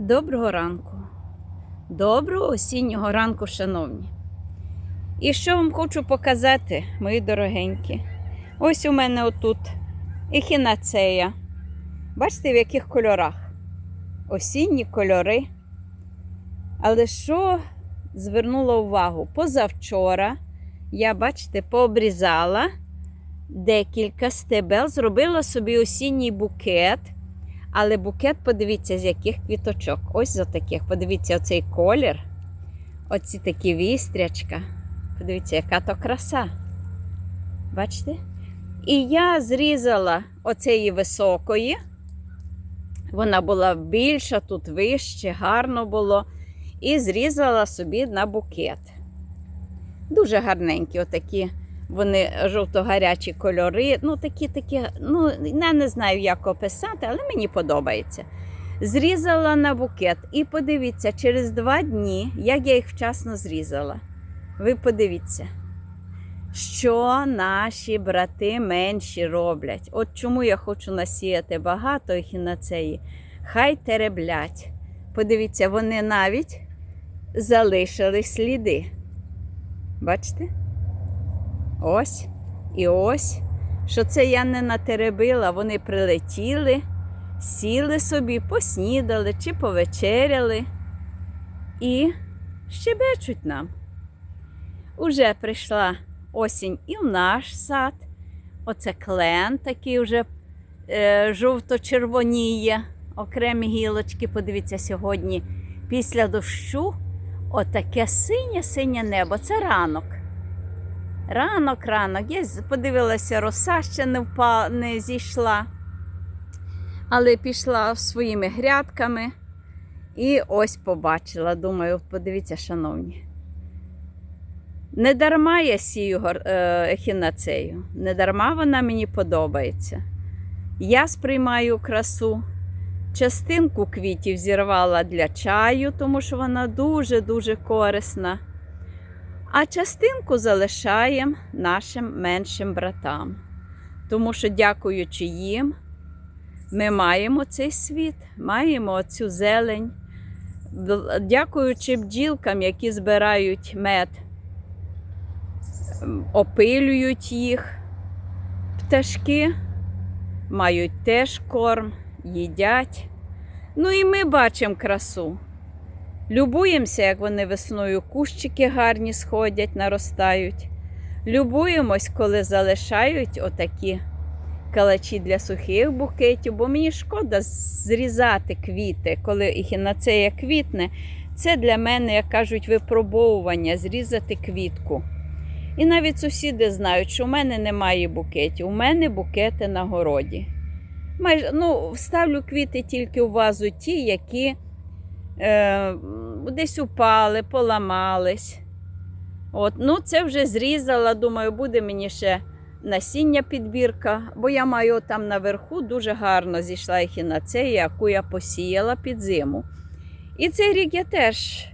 Доброго ранку. Доброго осіннього ранку, шановні. І що вам хочу показати, мої дорогенькі. Ось у мене отут ехінацея. Бачите, в яких кольорах? Осінні кольори. Але що звернула увагу? Позавчора я, бачите, пообрізала декілька стебел, зробила собі осінній букет. Але букет, подивіться, з яких квіточок. Ось з таких. Подивіться, оцей колір. Оці такі вістрячка. Подивіться, яка то краса. Бачите? І я зрізала оцеї високої. Вона була більша, тут вище, гарно було. І зрізала собі на букет. Дуже гарненькі, отакі. Вони жовто-гарячі кольори. Ну, такі, такі, ну, я не знаю, як описати, але мені подобається. Зрізала на букет. І подивіться, через два дні, як я їх вчасно зрізала. Ви подивіться, що наші брати менші роблять. От чому я хочу насіяти багато ехінацеї. Хай тереблять. Подивіться, вони навіть залишили сліди. Бачите? Ось і ось, що це я не натеребила, вони прилетіли, сіли собі, поснідали чи повечеряли і щебечуть нам. Уже прийшла осінь і в наш сад. Оце клен такий вже е, жовто-червоніє, окремі гілочки. Подивіться, сьогодні після дощу отаке синє-синє небо. Це ранок. Ранок, ранок. Я подивилася, роса ще не впала, не зійшла. Але пішла своїми грядками. І ось побачила. Думаю, подивіться, шановні. Не дарма я сію е, ехінацею. Не дарма вона мені подобається. Я сприймаю красу. Частинку квітів зірвала для чаю, тому що вона дуже-дуже корисна. А частинку залишаємо нашим меншим братам. Тому що, дякуючи їм, ми маємо цей світ, маємо цю зелень. Дякуючи бджілкам, які збирають мед, опилюють їх. Пташки мають теж корм, їдять. Ну і ми бачимо красу. Любуємося, як вони весною кущики гарні сходять, наростають. Любуємось, коли залишають отакі калачі для сухих букетів, бо мені шкода зрізати квіти, коли ехінацея квітне. Це для мене, як кажуть, випробовування, зрізати квітку. І навіть сусіди знають, що у мене немає букетів, у мене букети на городі. Майже, ну, ставлю квіти тільки у вазу ті, які десь упали, поламались. От, ну, це вже зрізала. Думаю, буде мені ще насіння підбірка, бо я маю там наверху дуже гарно зійшла ехінацея, яку я посіяла під зиму. І цей рік я теж.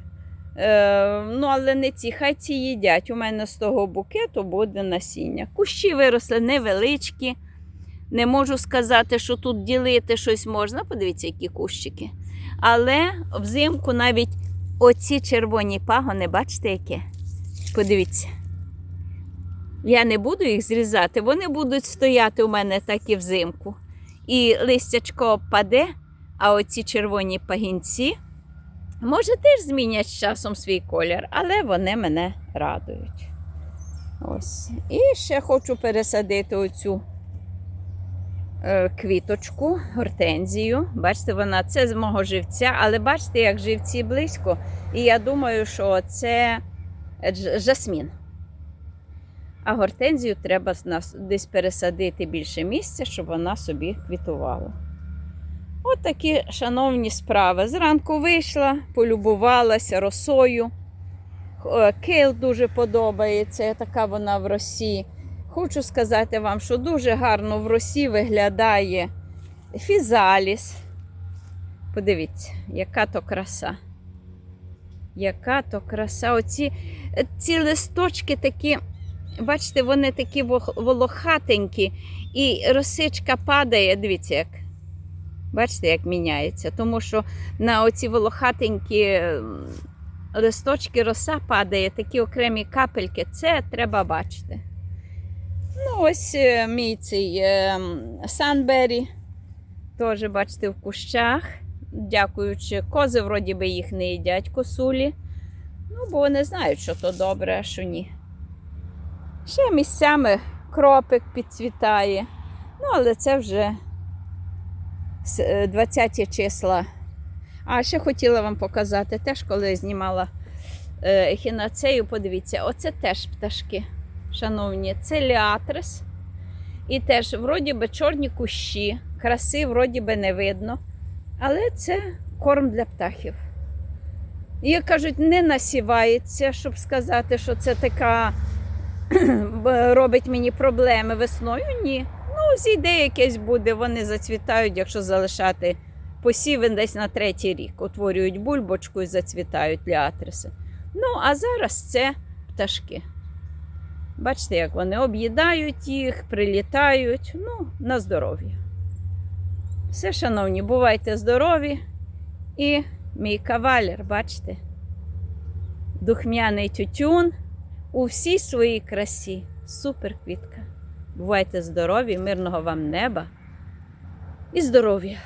Е, ну, але не ці, хай ці їдять. У мене з того букету буде насіння. Кущі виросли невеличкі. Не можу сказати, що тут ділити щось можна. Подивіться, які кущики. Але взимку навіть оці червоні пагони, бачите, яке? Подивіться. Я не буду їх зрізати, вони будуть стояти у мене так і взимку. І листячко паде, а оці червоні пагінці, може, теж змінять з часом свій колір, але вони мене радують. Ось. І ще хочу пересадити оцю квіточку, гортензію. Бачите, вона це з мого живця, але бачите, як живці близько. І я думаю, що це жасмін. А гортензію треба десь пересадити більше місця, щоб вона собі квітувала. От такі шановні справи. Зранку вийшла, полюбувалася росою. Е, Кейл дуже подобається, така вона в росі. Хочу сказати вам, що дуже гарно в росі виглядає фізаліс. Подивіться, яка то краса. Яка то краса. Оці ці листочки такі, бачите, вони такі волохатенькі, і росичка падає. Дивіться, як Бачите, як міняється. Тому що на оці волохатенькі листочки роса падає, такі окремі капельки. Це треба бачити. Ну, ось е, мій цей Санбері. Теж, бачите, в кущах. Дякуючи, кози вроді би їх не їдять косулі. Ну, бо вони знають, що то добре, а що ні. Ще місцями кропик підцвітає. Ну, але це вже с- е, 20 числа. А ще хотіла вам показати, теж коли знімала е, ехінацею, подивіться, оце теж пташки, шановні, це ліатрис. І теж, вроді би, чорні кущі, краси вроді би не видно, але це корм для птахів. Як кажуть, не насівається, щоб сказати, що це така робить мені проблеми весною. Ні. Ну, зійде якесь буде, вони зацвітають, якщо залишати посіви десь на третій рік. Утворюють бульбочку і зацвітають ліатриси. Ну, а зараз це пташки. Бачите, як вони об'їдають їх, прилітають. Ну, на здоров'я. Все, шановні, бувайте здорові. І мій кавалер, бачите, духмяний тютюн у всій своїй красі. Супер квітка. Бувайте здорові, мирного вам неба і здоров'я!